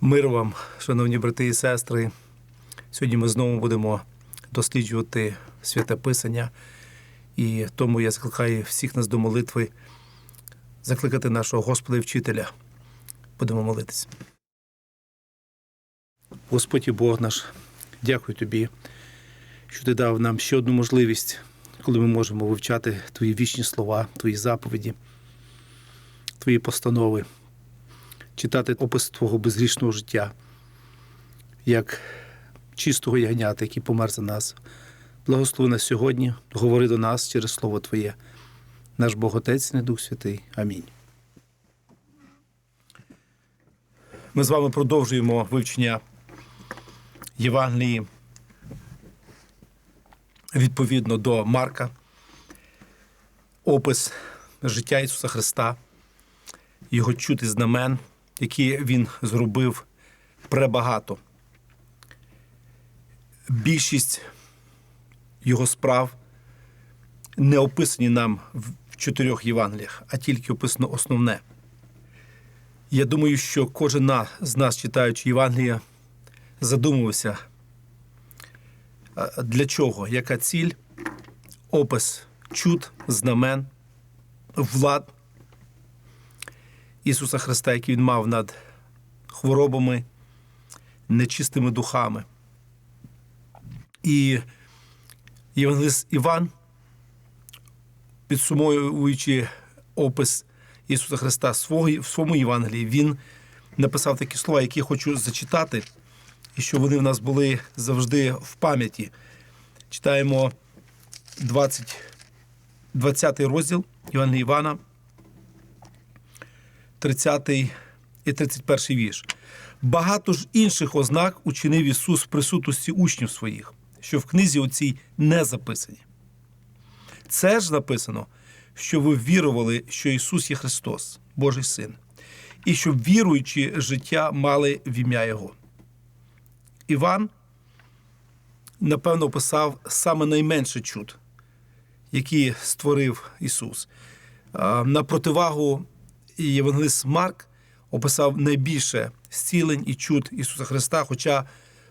Мир вам, шановні брати і сестри. Сьогодні ми знову будемо досліджувати святе Писання, і тому я закликаю всіх нас до молитви, закликати нашого Господа і вчителя. Будемо молитися. Господь і Бог наш, дякую тобі, що ти дав нам ще одну можливість, коли ми можемо вивчати твої вічні слова, твої заповіді, твої постанови читати опис твого безгрішного життя, як чистого ягнята, який помер за нас. Благослови нас сьогодні, говори до нас через Слово Твоє, наш Бог Отець, не Дух Святий. Амінь. Ми з вами продовжуємо вивчення Євангелії відповідно до Марка, опис життя Ісуса Христа, Його чути знамен, які Він зробив пребагато. Більшість його справ не описані нам в чотирьох Євангеліях, а тільки описано основне. Я думаю, що кожен з нас, читаючи Євангелія, задумувався, для чого, яка ціль, опис чуд, знамен, влад Ісуса Христа, який Він мав над хворобами, нечистими духами. І Євангелист Іван, підсумовуючи опис Ісуса Христа в своєму Євангелії, він написав такі слова, які я хочу зачитати, і щоб вони в нас були завжди в пам'яті. Читаємо 20, 20 розділ Євангелія Івана, 30 і 31 вірш. Багато ж інших ознак учинив Ісус в присутності учнів своїх, що в книзі оцій не записані. Це ж написано, що ви вірували, що Ісус є Христос, Божий Син, і щоб віруючи життя мали в ім'я Його. Іван, напевно, описав саме найменше чуд, які створив Ісус. На противагу і Євангелист Марк описав найбільше зцілень і чуд Ісуса Христа, хоча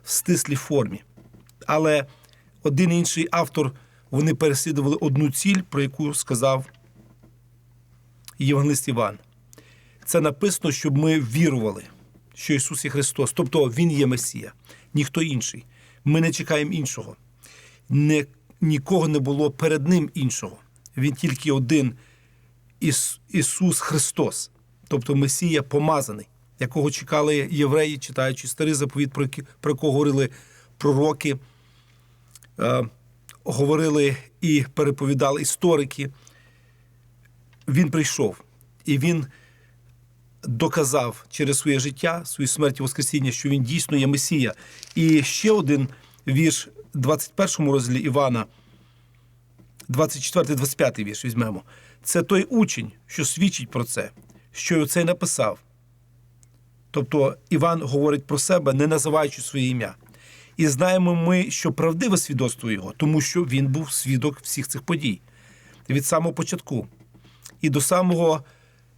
в стислій формі. Але один і інший автор вони переслідували одну ціль, про яку сказав Євангелист Іван. Це написано, щоб ми вірували, що Ісус є Христос, тобто Він є Месія, ніхто інший. Ми не чекаємо іншого. Не, нікого не було перед Ним іншого. Він тільки один Іс, Ісус Христос, тобто Месія помазаний, якого чекали євреї, читаючи старий заповіт, про, про якого говорили пророки, е, говорили і переповідали історики. Він прийшов і він доказав через своє життя, свою смерть і Воскресіння, що він дійсно є Месія. І ще один вірш, 21 розділі Івана, 24-25 вірш візьмемо. Це той учень, що свідчить про це, що оце й написав. Тобто Іван говорить про себе, не називаючи своє ім'я. І знаємо ми, що правдиве свідоцтво його, тому що він був свідок всіх цих подій від самого початку і до самого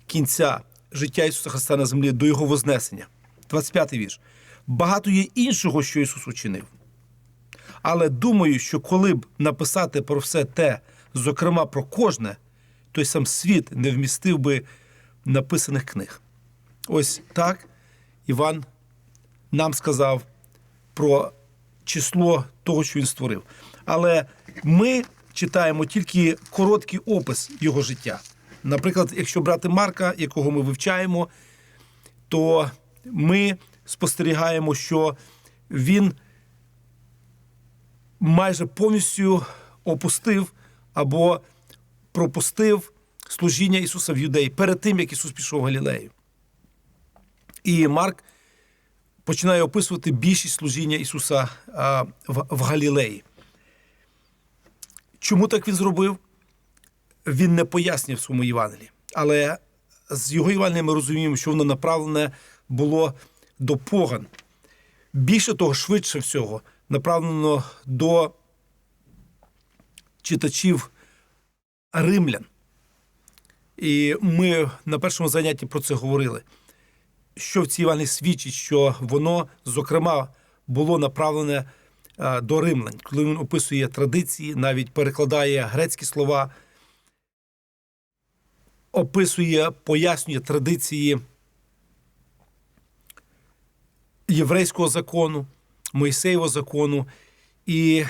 кінця життя Ісуса Христа на землі, до Його Вознесення. 25 вірш. Багато є іншого, що Ісус учинив. Але думаю, що коли б написати про все те, зокрема про кожне, той сам світ не вмістив би написаних книг. Ось так Іван нам сказав про число того, що він створив. Але ми читаємо тільки короткий опис його життя. Наприклад, якщо брати Марка, якого ми вивчаємо, то ми спостерігаємо, що він майже повністю опустив або пропустив служіння Ісуса в Юдеї перед тим, як Ісус пішов в Галілею. І Марк починає описувати більшість служіння Ісуса в, Галілеї. Чому так він зробив? Він не пояснює в своєму Євангелії. Але з його Євангелія ми розуміємо, що воно направлене було до поган. Більше того, швидше всього, направлено до читачів римлян. І ми на першому занятті про це говорили. що в цій Євангелії свідчить, що воно, зокрема, було направлене е, до римлян, коли він описує традиції, навіть перекладає грецькі слова, описує, пояснює традиції єврейського закону, Мойсеєвого закону і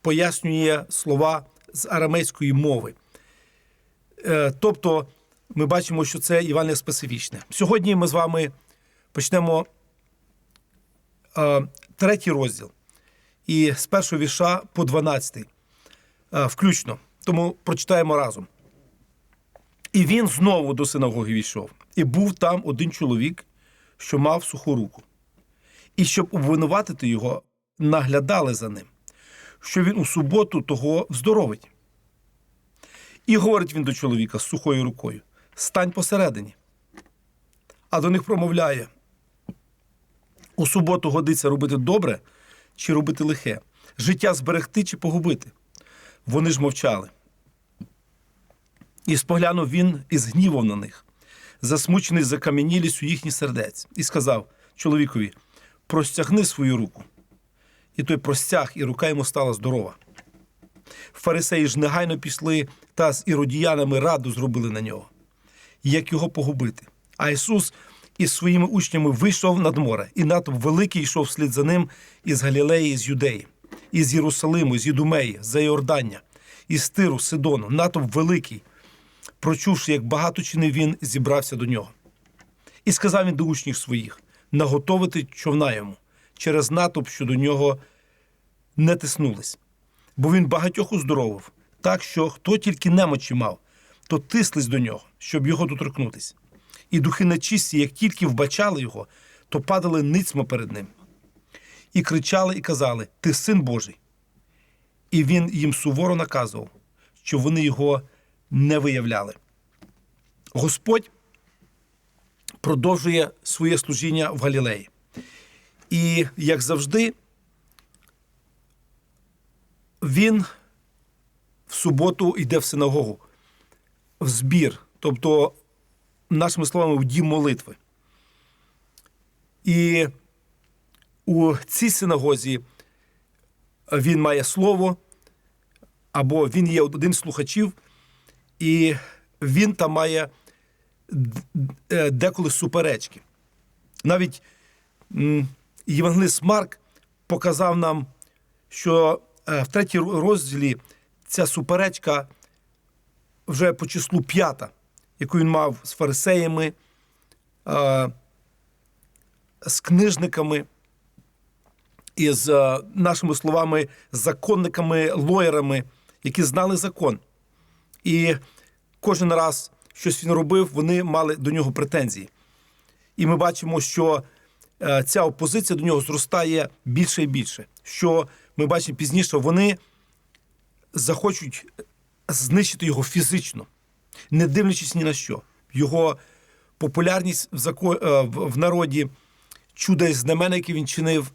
пояснює слова з арамейської мови. Е, Тобто ми бачимо, що це Євангеліє специфічне. Сьогодні ми з вами почнемо е, третій розділ і з першого вірша по 12, е, включно. Тому прочитаємо разом. І він знову до синагоги війшов, і був там один чоловік, що мав суху руку. І щоб обвинуватити його, наглядали за ним, що він у суботу того вздоровить. І говорить він до чоловіка з сухою рукою: стань посередині. А до них промовляє: у суботу годиться робити добре чи робити лихе, життя зберегти чи погубити. Вони ж мовчали. І споглянув він і згнівав на них, засмучений закам'янілістю їхніх сердець, і сказав чоловікові: простягни свою руку. І той простяг, і рука йому стала здорова. Фарисеї ж негайно пішли та з іродіянами раду зробили на нього, як його погубити. А Ісус із своїми учнями вийшов над море, і натовп великий йшов вслід за ним із Галілеї, з Юдеї, із Єрусалиму, з Ідумеї, з Йордання, із Тиру, Сидону, натовп великий, прочувши, як багато чинив він, зібрався до нього. І сказав він до учнів своїх наготовити човна йому через натовп, що до нього не тиснулись. Бо він багатьох уздоровив, так що хто тільки немочі мав, то тислись до нього, щоб його доторкнутись. І духи нечисті, як тільки вбачали його, то падали ницьмо перед ним. І кричали, і казали: Ти син Божий. І він їм суворо наказував, що вони його не виявляли. Господь продовжує своє служіння в Галілеї. І, як завжди, він в суботу йде в синагогу, в збір, тобто, нашими словами, в дім молитви. І у цій синагозі він має слово, або він є один з слухачів, і він там має е, деколи суперечки. Навіть Євангелист Марк показав нам, що в третій розділі ця суперечка вже по числу п'ята, яку він мав з фарисеями, е, з книжниками і з е, нашими словами, законниками, лоєрами, які знали закон. І кожен раз щось він робив, вони мали до нього претензії. І ми бачимо, що е, ця опозиція до нього зростає більше і більше. Що ми бачимо пізніше, вони захочуть знищити його фізично, не дивлячись ні на що. Його популярність в, зако... е, в народі, чуда і знамена, які він чинив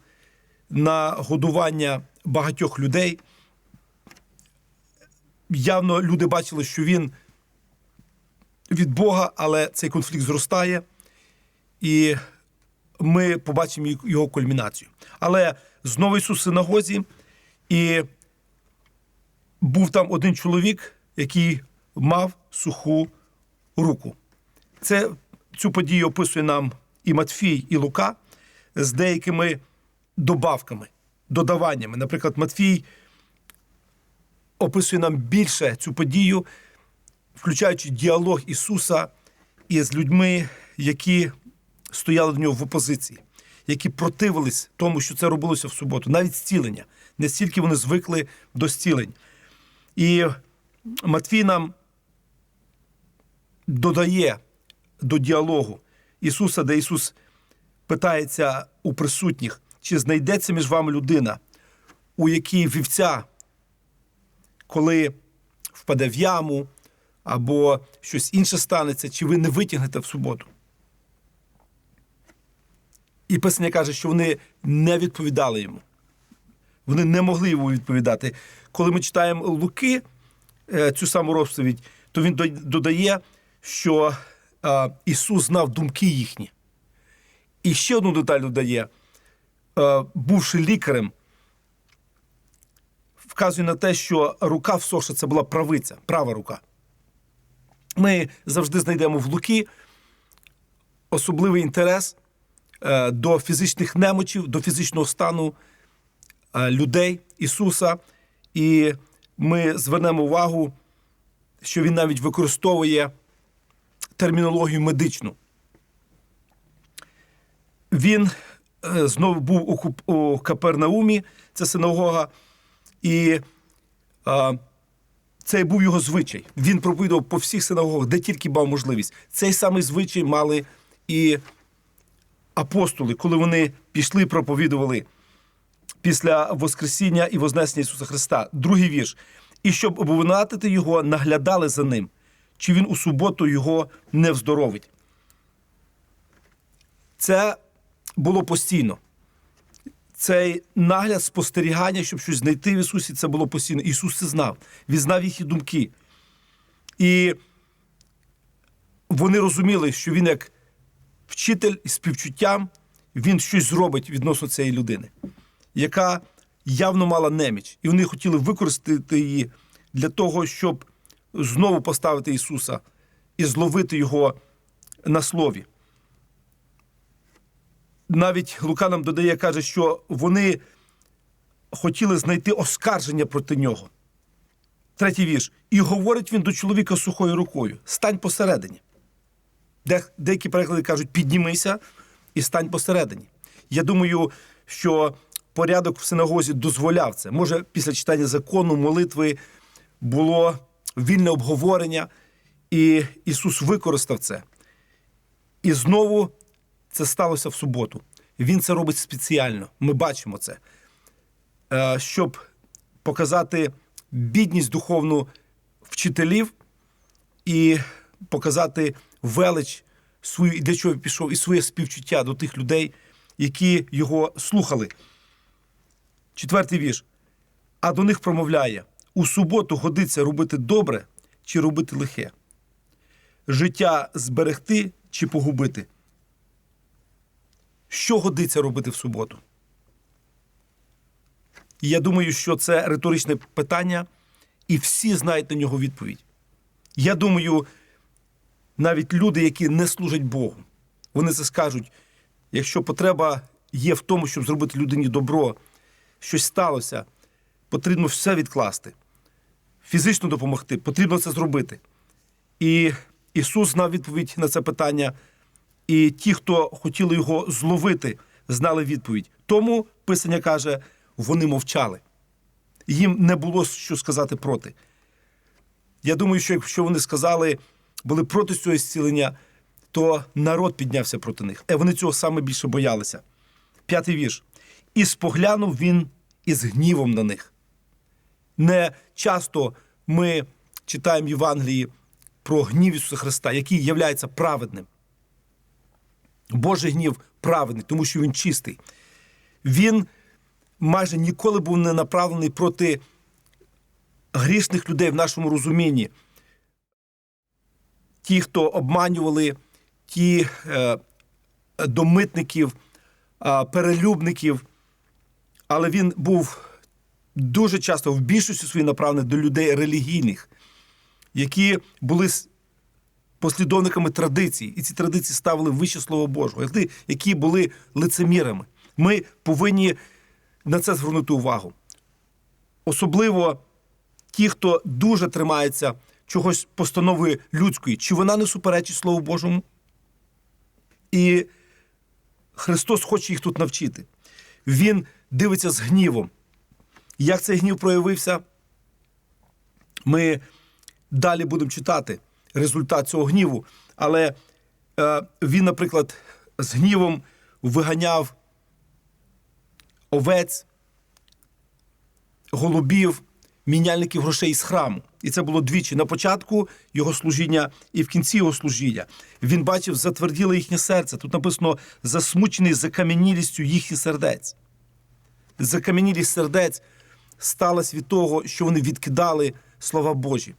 на годування багатьох людей. Явно люди бачили, що він від Бога, але цей конфлікт зростає, і ми побачимо його кульмінацію. Але знову Ісус в синагозі, і був там один чоловік, який мав суху руку. Це, цю подію описує нам і Матфій, і Лука з деякими добавками, додаваннями. Наприклад, Матфій описує нам більше цю подію, включаючи діалог Ісуса із людьми, які стояли до нього в опозиції, які противились тому, що це робилося в суботу, навіть зцілення. Не стільки вони звикли до зцілень. І Матвій нам додає до діалогу Ісуса, де Ісус питається у присутніх, чи знайдеться між вами людина, у якій вівця, коли впаде в яму або щось інше станеться, чи ви не витягнете в суботу. І Писання каже, що вони не відповідали йому. Вони не могли йому відповідати. Коли ми читаємо Луки, е, цю саму розповідь, то він додає, що е, Ісус знав думки їхні. І ще одну деталь додає, е, бувши лікарем, вказує на те, що рука всохша це була правиця, права рука. Ми завжди знайдемо в Луки особливий інтерес до фізичних немочів, до фізичного стану е, людей Ісуса. І ми звернемо увагу, що Він навіть використовує термінологію медичну. Він е, знову був у, Капернаумі, це синагога, і е, це був його звичай. Він проповідував по всіх синагогах, де тільки мав можливість. Цей самий звичай мали і апостоли, коли вони пішли проповідували після Воскресіння і Вознесення Ісуса Христа. Другий вірш. І щоб обвинуватити його, наглядали за ним, чи він у суботу його не вздоровить. Це було постійно. Цей нагляд спостерігання, щоб щось знайти в Ісусі, це було постійно. Ісус це знав. Він знав їхні думки. І вони розуміли, що він як вчитель із співчуттям, він щось зробить відносно цієї людини, яка явно мала неміч. І вони хотіли використати її для того, щоб знову поставити Ісуса і зловити Його на слові. Навіть Лука нам додає, каже, що вони хотіли знайти оскарження проти нього. Третій вірш. І говорить він до чоловіка сухою рукою: стань посередині. Де, деякі переклади кажуть, піднімися і стань посередині. Я думаю, що порядок в синагозі дозволяв це. Може, після читання закону, молитви було вільне обговорення, і Ісус використав це. І знову це сталося в суботу. Він це робить спеціально. Ми бачимо це, Е, щоб показати бідність духовну вчителів і показати велич свою, і для чого пішов, і своє співчуття до тих людей, які його слухали. Четвертий вірш. А до них промовляє: у суботу годиться робити добре чи робити лихе, життя зберегти чи погубити. Що годиться робити в суботу? І я думаю, що це риторичне питання, і всі знають на нього відповідь. Я думаю, навіть люди, які не служать Богу, вони це скажуть, якщо потреба є в тому, щоб зробити людині добро, щось сталося, потрібно все відкласти, фізично допомогти, потрібно це зробити. І Ісус знав відповідь на це питання, і ті, хто хотіли його зловити, знали відповідь. Тому Писання каже, вони мовчали. Їм не було що сказати проти. Я думаю, що якщо вони сказали, були проти цього зцілення, то народ піднявся проти них. І вони цього саме більше боялися. П'ятий вірш. І споглянув він із гнівом на них. Не часто ми читаємо Євангелії про гнів Ісуса Христа, який являється праведним. Божий гнів праведний, тому що він чистий. Він майже ніколи був не направлений проти грішних людей в нашому розумінні. Ті, хто обманювали, ті е, до митників, е, перелюбників, але він був дуже часто в більшості своїй направлений до людей релігійних, які були послідовниками традицій, і ці традиції ставили вище Слово Божого, які були лицемірами. Ми повинні на це звернути увагу. Особливо ті, хто дуже тримається чогось постанови людської, чи вона не суперечить Слову Божому? І Христос хоче їх тут навчити. Він дивиться з гнівом. Як цей гнів проявився? Ми далі будемо читати результат цього гніву. Але е, він, наприклад, з гнівом виганяв овець, голубів, міняльників грошей з храму. І це було двічі на початку його служіння і в кінці його служіння. Він бачив, затверділо їхнє серце. Тут написано засмучений закам'янілістю їхніх сердець. Закам'янілість сердець сталася від того, що вони відкидали слова Божі.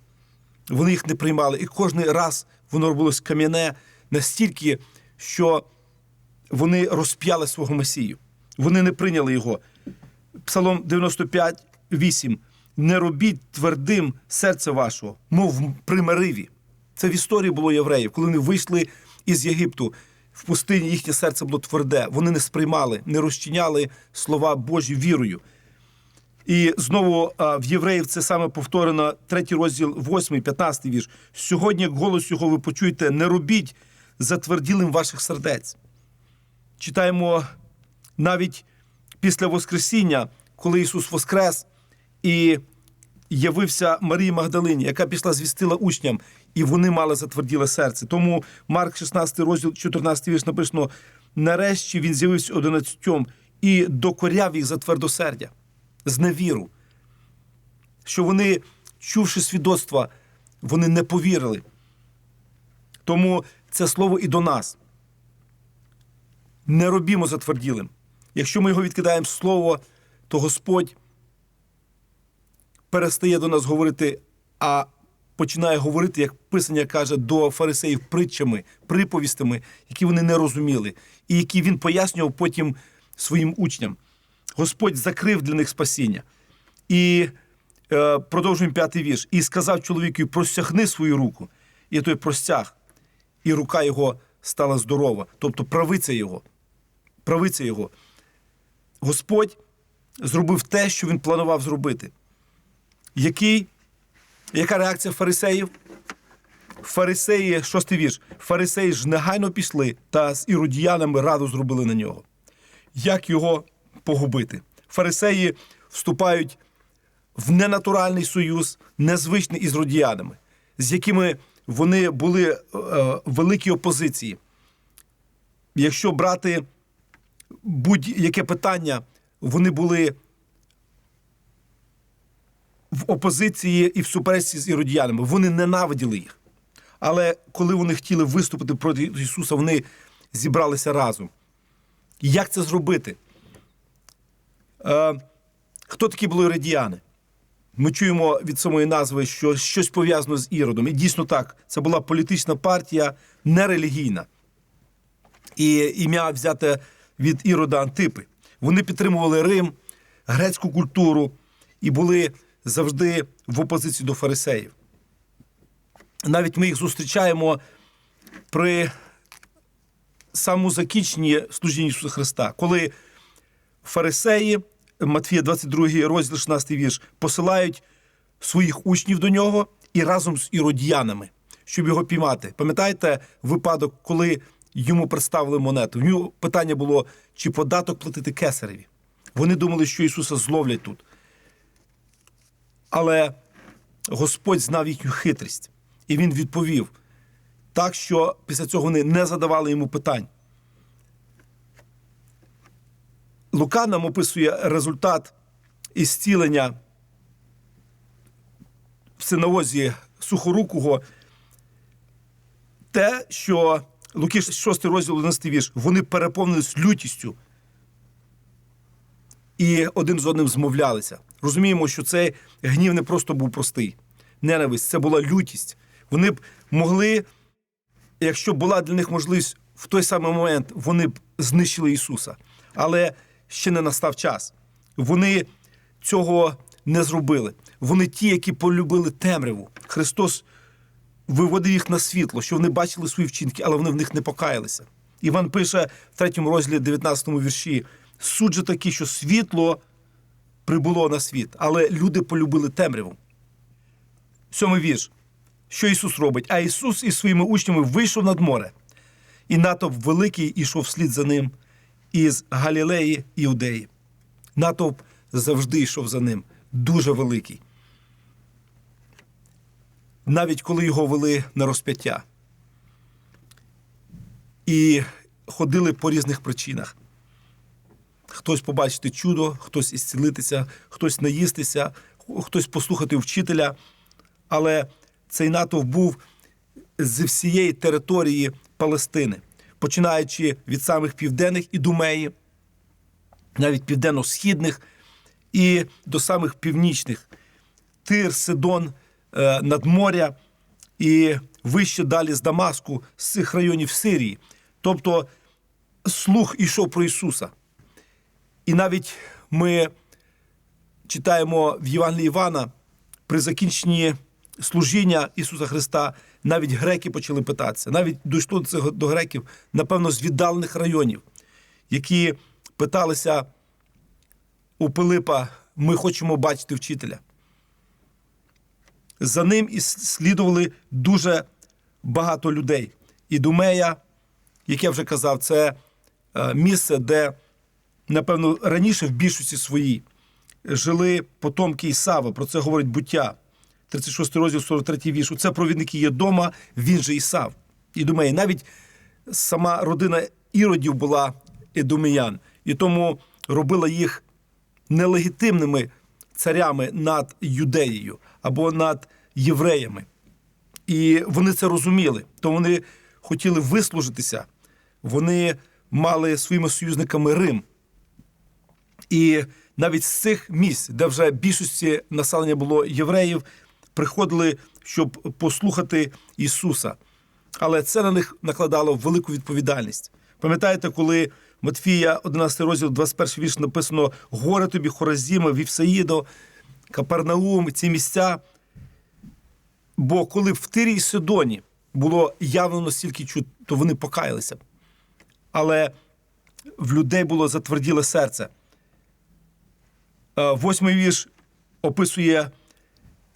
Вони їх не приймали. І кожен раз воно робилось кам'яне настільки, що вони розп'яли свого Месію. Вони не прийняли його. Псалом 95, 8. Не робіть твердим серце вашого, мов при Мериві. Це в історії було євреїв, коли вони вийшли із Єгипту. В пустині їхнє серце було тверде. Вони не сприймали, не розчиняли слова Божі вірою. І знову в євреїв це саме повторено, третій розділ, 8, 15 вірш. Сьогодні, голос його ви почуєте, не робіть затверділим ваших сердець. Читаємо навіть після Воскресіння, коли Ісус воскрес і явився Марії Магдалині, яка пішла звістила учням, і вони мали затверділе серце. Тому Марк 16 розділ, 14 вірш написано: нарешті він з'явився одинадцятьом і докоряв їх за твердосердя, з невіру. Що вони, чувши свідоцтва, вони не повірили. Тому це слово і до нас. Не робімо затверділим. Якщо ми його відкидаємо слово, то Господь перестає до нас говорити, а починає говорити, як Писання каже, до фарисеїв притчами, приповістями, які вони не розуміли, і які він пояснював потім своїм учням. Господь закрив для них спасіння. І е, продовжуємо п'ятий вірш. І сказав чоловікові: простягни свою руку. І той простяг, і рука його стала здорова, тобто правиця його. Правиця його. Господь зробив те, що він планував зробити. Який, яка реакція фарисеїв? Фарисеї, шостий вірш. Фарисеї ж негайно пішли та з іродіянами раду зробили на нього. Як його погубити? Фарисеї вступають в ненатуральний союз, незвичний із родіянами, з якими вони були е, в великій опозиції. Якщо брати будь-яке питання, вони були в опозиції і в суперечці з іродіянами. Вони ненавиділи їх. Але коли вони хотіли виступити проти Ісуса, вони зібралися разом. Як це зробити? Е, хто такі були іродіяни? Ми чуємо від самої назви, що щось пов'язано з Іродом. І дійсно так, це була політична партія, нерелігійна. І ім'я взяте від Ірода Антипи. Вони підтримували Рим, грецьку культуру і були завжди в опозиції до фарисеїв. Навіть ми їх зустрічаємо при самому закінченні служіння Ісуса Христа, коли фарисеї, Матфія 22 розділ 16 вірш, посилають своїх учнів до нього і разом з іродіянами, щоб його піймати. Пам'ятаєте випадок, коли йому представили монету? В нього питання було, чи податок платити кесареві. Вони думали, що Ісуса зловлять тут. Але Господь знав їхню хитрість, і він відповів так, що після цього вони не задавали йому питань. Лука нам описує результат ісцілення в синагозі сухорукого, те, що Луки 6 розділ 11 вірш, вони переповнились лютістю і один з одним змовлялися. Розуміємо, що цей гнів не просто був простий. Ненависть це була лютість. Вони б могли, якщо була для них можливість в той самий момент, вони б знищили Ісуса. Але ще не настав час. Вони цього не зробили. Вони ті, які полюбили темряву. Христос виводив їх на світло, що вони бачили свої вчинки, але вони в них не покаялися. Іван пише в третьому розділі, 19 вірші: суд же такий, що світло прибуло на світ, але люди полюбили темряву. Сьомий вірш. Що Ісус робить? А Ісус із своїми учнями вийшов над море, і натовп великий ішов вслід за ним із Галілеї Іудеї. Натовп завжди йшов за ним, дуже великий. Навіть коли його вели на розп'яття. І ходили по різних причинах. Хтось побачити чудо, хтось ісцілитися, хтось наїстися, хтось послухати вчителя. Але цей натовп був з всієї території Палестини, починаючи від самих південних Ідумеї, навіть південно-східних і до самих північних Тир, Сидон, е, надморя і вище далі з Дамаску, з цих районів Сирії. Тобто слух ішов про Ісуса. І навіть ми читаємо в Євангелії Івана при закінченні служіння Ісуса Христа, навіть греки почали питатися. Навіть дійшло до цього до греків, напевно, з віддалених районів, які питалися у Пилипа: ми хочемо бачити вчителя. За ним і слідували дуже багато людей. Ідумея, як я вже казав, це е, місце, де, напевно, раніше в більшості своїй жили потомки Ісава. Про це говорить буття. 36 розділ, 43 вірш. Це провідники є дома, він же Ісав. Ідумея. Навіть сама родина іродів була едоміян, і тому робила їх нелегітимними царями над юдеєю або над євреями. І вони це розуміли, то вони хотіли вислужитися, вони мали своїми союзниками Рим. І навіть з цих місць, де вже більшості населення було євреїв, приходили, щоб послухати Ісуса. Але це на них накладало велику відповідальність. Пам'ятаєте, коли Матфія, 11 розділ, 21 вірш написано: Горе тобі, Хоразіма, Вівсаїдо, Капернаум, ці місця. Бо коли в Тирі і Сидоні було явлено стільки чуд, то вони покаялися. Але в людей було затверділе серце. Е, Восьмий вірш описує,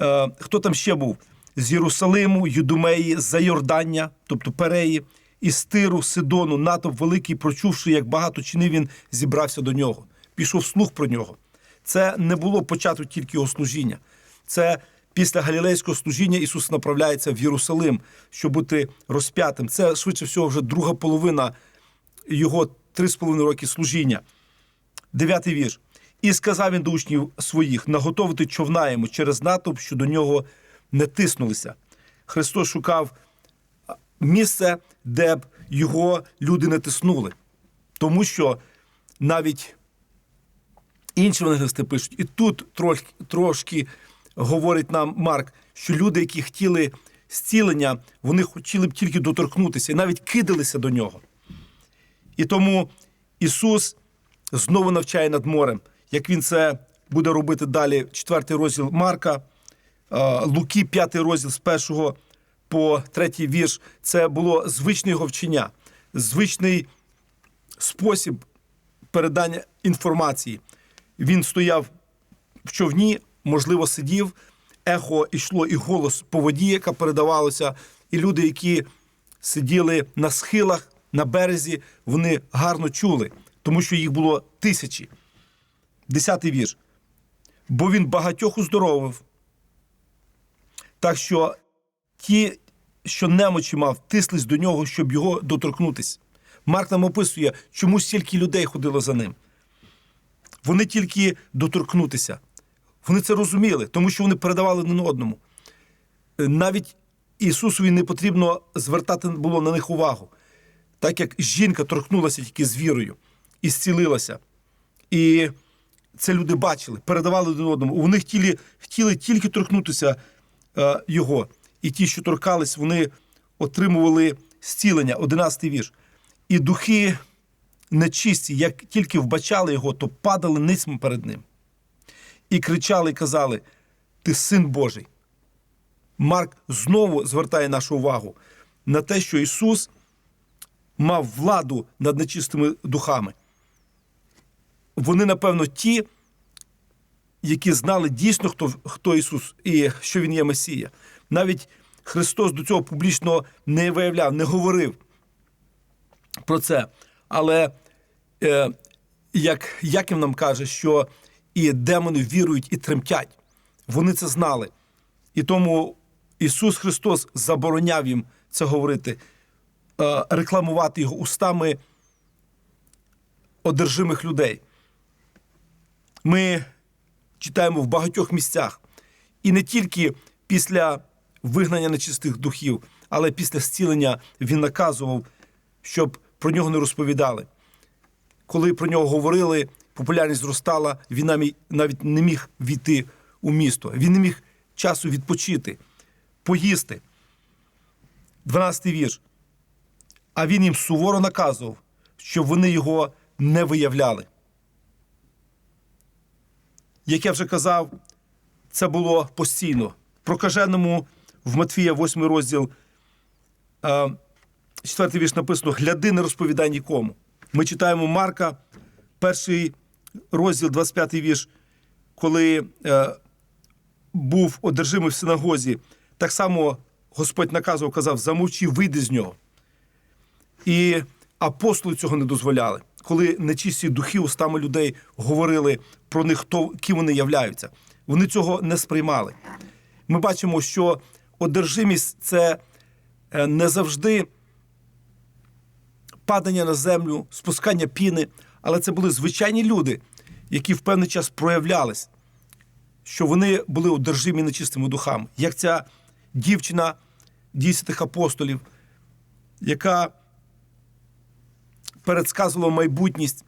е, хто там ще був: з Єрусалиму, Юдумеї, з Йордання, тобто Переї, із Тиру, Сидону, натовп великий, прочувши, як багато чинив він, зібрався до нього. Пішов слух про нього. Це не було початку тільки його служіння. Це після галілейського служіння Ісус направляється в Єрусалим, щоб бути розп'ятим. Це швидше всього вже друга половина його три з половиною роки служіння. Дев'ятий вірш. І сказав він до учнів своїх наготовити човна йому через натовп, що до нього не тиснулися. Христос шукав місце, де б його люди не тиснули. Тому що навіть інші евангелисти пишуть, і тут трошки, трошки говорить нам Марк, що люди, які хотіли зцілення, вони хотіли б тільки доторкнутися і навіть кидалися до нього. І тому Ісус знову навчає над морем, як Він це буде робити далі, четвертий розділ Марка, Луки, п'ятий розділ з першого по третій вірш. Це було звичне його вчення, звичний спосіб передання інформації. Він стояв в човні, можливо, сидів, ехо йшло і голос по воді, яка передавалося, і люди, які сиділи на схилах, на березі, вони гарно чули, тому що їх було тисячі. Десятий вірш. Бо він багатьох уздоровив. Так що ті, що немочі мав, тислись до нього, щоб його доторкнутися. Марк нам описує, чому стільки людей ходило за ним. Вони тільки доторкнутися. Вони це розуміли, тому що вони передавали один одному. Навіть Ісусові не потрібно звертати було на них увагу, так як жінка торкнулася тільки з вірою і зцілилася. І це люди бачили, передавали один одному. Вони хотіли, хотіли тільки торкнутися е, його. І ті, що торкались, вони отримували зцілення, 11 вірш. І духи нечисті, як тільки вбачали його, то падали ницьми перед ним. І кричали і казали: Ти син Божий. Марк знову звертає нашу увагу на те, що Ісус мав владу над нечистими духами. Вони, напевно, ті, які знали дійсно, хто хто Ісус і що Він є Месія. Навіть Христос до цього публічно не виявляв, не говорив про це. Але е, як Яків нам каже, що і демони вірують і тремтять, вони це знали. І тому Ісус Христос забороняв їм це говорити, е, рекламувати його устами одержимих людей. Ми читаємо в багатьох місцях. І не тільки після вигнання нечистих духів, але після зцілення він наказував, щоб про нього не розповідали. Коли про нього говорили, популярність зростала, він навіть не міг війти у місто. Він не міг часу відпочити, поїсти. 12 вірш. А він їм суворо наказував щоб вони його не виявляли. Як я вже казав, це було постійно. Прокаженому в Матфія 8 розділ, 4 вірш написано: гляди, не розповідай нікому. Ми читаємо Марка, перший розділ, 25 вірш, коли е, був одержимий в синагозі, так само Господь наказував, казав, замовчи, вийди з нього. І апостоли цього не дозволяли. Коли нечисті духи устами людей говорили про них, хто ким вони являються, вони цього не сприймали. Ми бачимо, що одержимість це е, не завжди падання на землю, спускання піни, але це були звичайні люди, які в певний час проявлялись, що вони були одержимі нечистими духами. Як ця дівчина дійсних апостолів, яка передсказувала майбутність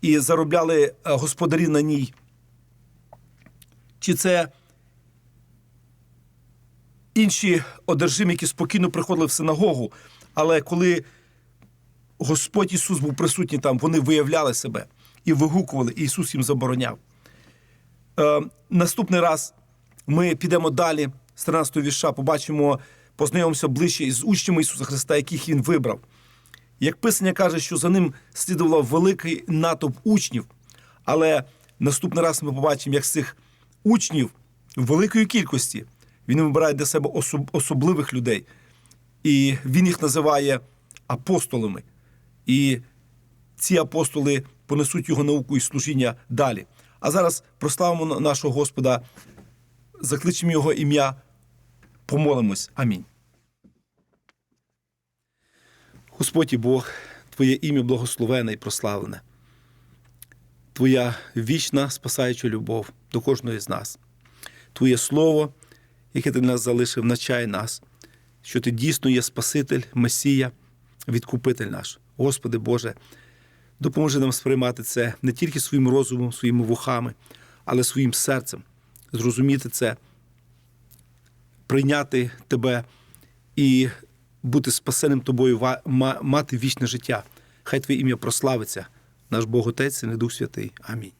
і заробляли е, господарі на ній. Чи це інші одержимі, які спокійно приходили в синагогу, але коли Господь Ісус був присутній там, вони виявляли себе і вигукували, і Ісус їм забороняв. Е, наступний раз ми підемо далі з 13 вірша, побачимо, познайомимося ближче із учнями Ісуса Христа, яких Він вибрав. Як Писання каже, що за ним слідував великий натовп учнів, але наступний раз ми побачимо, як з цих учнів в великої кількості він вибирає для себе особ- особливих людей, і він їх називає апостолами. І ці апостоли понесуть його науку і служіння далі. А зараз прославимо нашого Господа, закличемо його ім'я, помолимось. Амінь. Господь і Бог, Твоє ім'я благословене і прославлене. Твоя вічна спасаюча любов до кожного з нас. Твоє слово, яке ти нас залишив, навчає нас, що ти дійсно є Спаситель, Месія, відкупитель наш. Господи Боже, допоможи нам сприймати це не тільки своїм розумом, своїми вухами, але своїм серцем, зрозуміти це, прийняти Тебе і бути спасеним тобою, мати вічне життя. Хай Твоє ім'я прославиться, наш Бог Отець і не Дух Святий. Амінь.